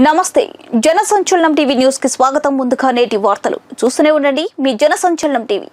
నమస్తే జనసంచలనం టీవీ న్యూస్కి స్వాగతం. ముందుగా నేటి వార్తలు. చూస్తూనే ఉండండి మీ జనసంచలనం టీవీ.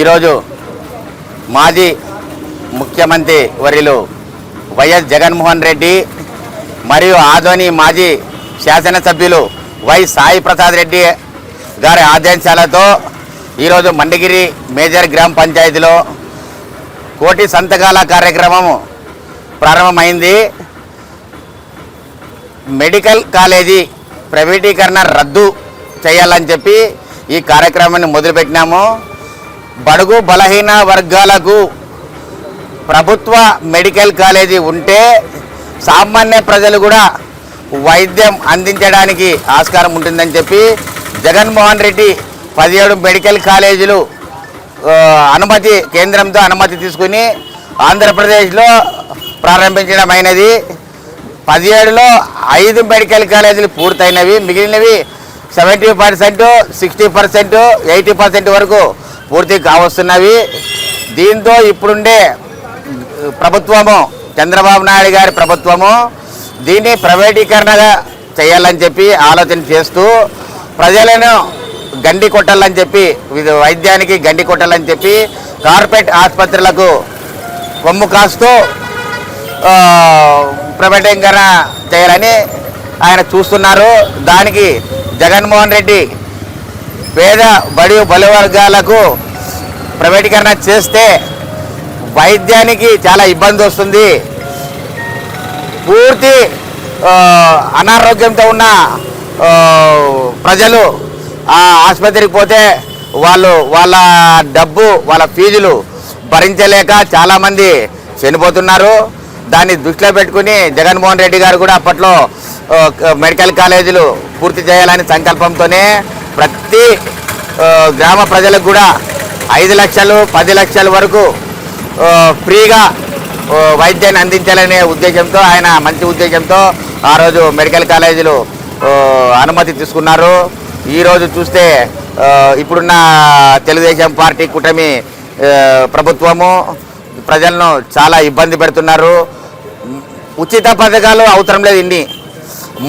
ఈరోజు మాజీ ముఖ్యమంత్రి వర్యులు వైఎస్ జగన్మోహన్ రెడ్డి మరియు ఆధోని మాజీ శాసనసభ్యులు వై సాయి ప్రసాద్ రెడ్డి గారి ఆదేశాలతో ఈరోజు మండగిరి మేజర్ గ్రామ పంచాయతీలో కోటి సంతకాల కార్యక్రమం ప్రారంభమైంది. మెడికల్ కాలేజీ ప్రైవేటీకరణ రద్దు చేయాలని చెప్పి ఈ కార్యక్రమాన్ని మొదలుపెట్టినాము. బడుగు బలహీన వర్గాలకు ప్రభుత్వ మెడికల్ కాలేజీ ఉంటే సామాన్య ప్రజలు కూడా వైద్యం అందించడానికి ఆస్కారం ఉంటుందని చెప్పి జగన్మోహన్ రెడ్డి పదిహేడు మెడికల్ కాలేజీలు అనుమతి కేంద్రంతో అనుమతి తీసుకుని ఆంధ్రప్రదేశ్లో ప్రారంభించడం అయినది. పదిహేడులో ఐదు మెడికల్ కాలేజీలు పూర్తయినవి. మిగిలినవి seventy percent sixty percent eighty percent వరకు పూర్తి కావస్తున్నవి. దీంతో ఇప్పుడుండే ప్రభుత్వము చంద్రబాబు నాయుడు గారి ప్రభుత్వము దీన్ని ప్రైవేటీకరణగా చేయాలని చెప్పి ఆలోచన చేస్తూ ప్రజలను గండి కొట్టాలని చెప్పి వైద్యానికి గండి కొట్టాలని చెప్పి కార్పొరేట్ ఆసుపత్రులకు కొమ్ము కాస్తూ ప్రైవేటీకరణ చేయాలని ఆయన చూస్తున్నారు. దానికి జగన్మోహన్ రెడ్డి పేద బడి బలవర్గాలకు ప్రైవేటీకరణ చేస్తే వైద్యానికి చాలా ఇబ్బంది వస్తుంది. పూర్తి అనారోగ్యంతో ఉన్న ప్రజలు ఆ ఆసుపత్రికి పోతే వాళ్ళు వాళ్ళ డబ్బు వాళ్ళ ఫీజులు భరించలేక చాలామంది చనిపోతున్నారు. దాన్ని దృష్టిలో పెట్టుకుని జగన్మోహన్ రెడ్డి గారు కూడా అప్పట్లో మెడికల్ కాలేజీలు పూర్తి చేయాలని సంకల్పంతోనే ప్రతి గ్రామ ప్రజలకు కూడా ఐదు లక్షలు పది లక్షల వరకు ఫ్రీగా వైద్యాన్ని అందించాలనే ఉద్దేశంతో ఆయన మంచి ఉద్దేశంతో ఆ రోజు మెడికల్ కాలేజీలు అనుమతి తీసుకున్నారు. ఈరోజు చూస్తే ఇప్పుడున్న తెలుగుదేశం పార్టీ కూటమి ప్రభుత్వము ప్రజలను చాలా ఇబ్బంది పెడుతున్నారు. ఉచిత పథకాలు అవసరం లేదు ఇన్ని.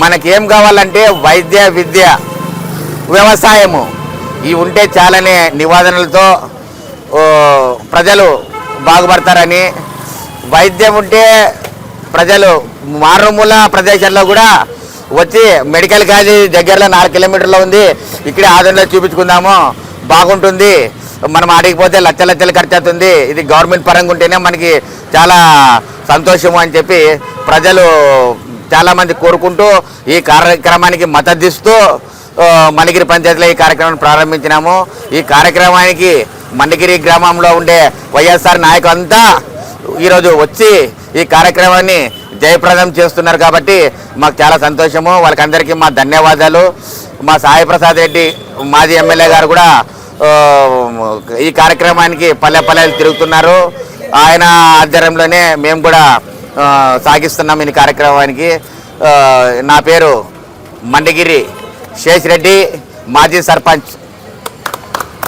మనకేం కావాలంటే వైద్య విద్య వ్యవసాయము. ఇవి ఉంటే చాలనే నివాదనలతో ప్రజలు బాగుపడతారని. వైద్యం ఉంటే ప్రజలు మారుమూల ప్రదేశాల్లో కూడా వచ్చి మెడికల్ కాలేజీ దగ్గరలో నాలుగు కిలోమీటర్లో ఉంది. ఇక్కడే ఆదరణలో చూపించుకుందాము. బాగుంటుంది. మనం ఆడికిపోతే లచ్చ లచ్చలు ఖర్చు అవుతుంది ఇది గవర్నమెంట్ పరంగా ఉంటేనే మనకి చాలా సంతోషము అని చెప్పి ప్రజలు చాలామంది కోరుకుంటూ ఈ కార్యక్రమానికి మద్దతు మండగిరి పంచాయతీలో ఈ కార్యక్రమాన్ని ప్రారంభించినాము. ఈ కార్యక్రమానికి మండగిరి గ్రామంలో ఉండే వైఎస్ఆర్ నాయకులంతా ఈరోజు వచ్చి ఈ కార్యక్రమాన్ని జయప్రదం చేస్తున్నారు కాబట్టి మాకు చాలా సంతోషము. వాళ్ళకందరికీ మా ధన్యవాదాలు. మా సాయిప్రసాద్ రెడ్డి మాజీ ఎమ్మెల్యే గారు కూడా ఈ కార్యక్రమానికి పల్లె పల్లెలు తిరుగుతున్నారు. ఆయన ఆధ్వర్యంలోనే మేము కూడా సాగిస్తున్నాం ఈ కార్యక్రమానికి. నా పేరు మండగిరి శేష్ రెడ్డి మాజీ సర్పంచ్